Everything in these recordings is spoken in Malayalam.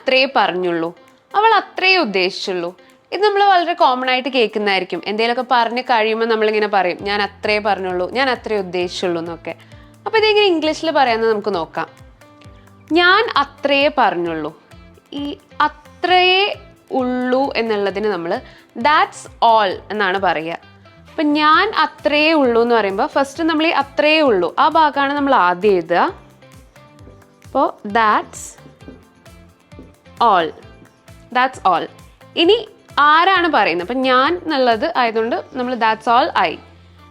അത്രേ പറഞ്ഞുള്ളൂ. അവൾ അത്രേ ഉദ്ദേശിച്ചുള്ളൂ. ഇത് നമ്മൾ വളരെ കോമൺ ആയിട്ട് കേൾക്കുന്നതായിരിക്കും. എന്തെങ്കിലുമൊക്കെ പറഞ്ഞ് കഴിയുമ്പോൾ നമ്മളിങ്ങനെ പറയും ഞാൻ അത്രേ പറഞ്ഞുള്ളൂ ഞാൻ അത്രേ ഉദ്ദേശിച്ചുള്ളൂ എന്നൊക്കെ. അപ്പോൾ ഇതെങ്ങനെ ഇംഗ്ലീഷിൽ പറയാമെന്ന് നമുക്ക് നോക്കാം. ഞാൻ അത്രേ പറഞ്ഞുള്ളൂ. ഈ അത്രേ ഉള്ളൂ എന്നുള്ളതിന് നമ്മൾ ദാറ്റ്സ് ഓൾ എന്നാണ് പറയുക. അപ്പം ഞാൻ അത്രേ ഉള്ളൂ എന്ന് പറയുമ്പോൾ ഫസ്റ്റ് നമ്മൾ ഈ അത്രേ ഉള്ളൂ. ആ ഭാഗമാണ് നമ്മൾ ആദ്യം എഴുതുക. അപ്പോൾ ദാറ്റ്സ് ഓൾ ദാറ്റ്സ് ഓൾ ഇനി ആരാണ് പറയുന്നത്? അപ്പം ഞാൻ എന്നുള്ളത് ആയതുകൊണ്ട് നമ്മൾ ദാറ്റ്സ് ഓൾ ഐ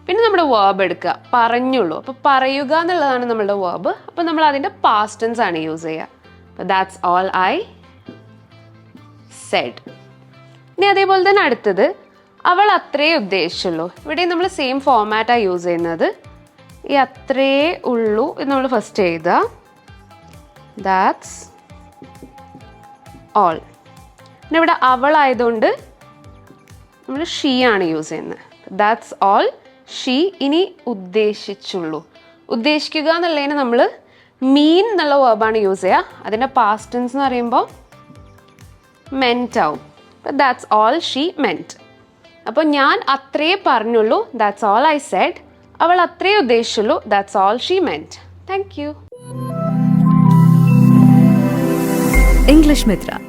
പിന്നെ നമ്മുടെ വേർബ് എടുക്കുക. പറഞ്ഞുള്ളൂ. അപ്പോൾ പറയുക എന്നുള്ളതാണ് നമ്മളുടെ വേർബ് അപ്പോൾ നമ്മൾ അതിന്റെ പാസ്റ്റൻസ് ആണ് യൂസ് ചെയ്യുക. അപ്പോൾ ദാറ്റ്സ് ഓൾ ഐ സെഡ് ഇനി അതേപോലെ തന്നെ അടുത്തത്. അവൾ അത്രേ ഉദ്ദേശിച്ചുള്ളൂ. ഇവിടെ നമ്മൾ സെയിം ഫോമാറ്റാണ് യൂസ് ചെയ്യുന്നത്. ഈ അത്രേ ഉള്ളൂ എന്ന് നമ്മൾ ഫസ്റ്റ് എഴുതുക. ദാറ്റ്സ് ഓൾ പിന്നെ ഇവിടെ അവൾ ആയതുകൊണ്ട് നമ്മൾ ഷീ ആണ് യൂസ് ചെയ്യുന്നത്. ദാറ്റ്സ് ഓൾ ഷീ ഇനി ഉദ്ദേശിച്ചുള്ളൂ. ഉദ്ദേശിക്കുക എന്നുള്ളതിന് നമ്മൾ മീൻ എന്നുള്ള വേർബാണ് യൂസ് ചെയ്യുക. അതിന്റെ പാസ്റ്റൻസ് എന്ന് പറയുമ്പോൾ മെന്റ് ആവും. ദാറ്റ്സ് ഓൾ ഷീ മെന്റ് അപ്പോൾ ഞാൻ അത്രേ പറഞ്ഞുള്ളൂ. ദാറ്റ്സ് ഓൾ ഐ സെഡ് അവൾ അത്രേ ഉദ്ദേശിച്ചുള്ളൂ. That's all she meant thank you English Mitra.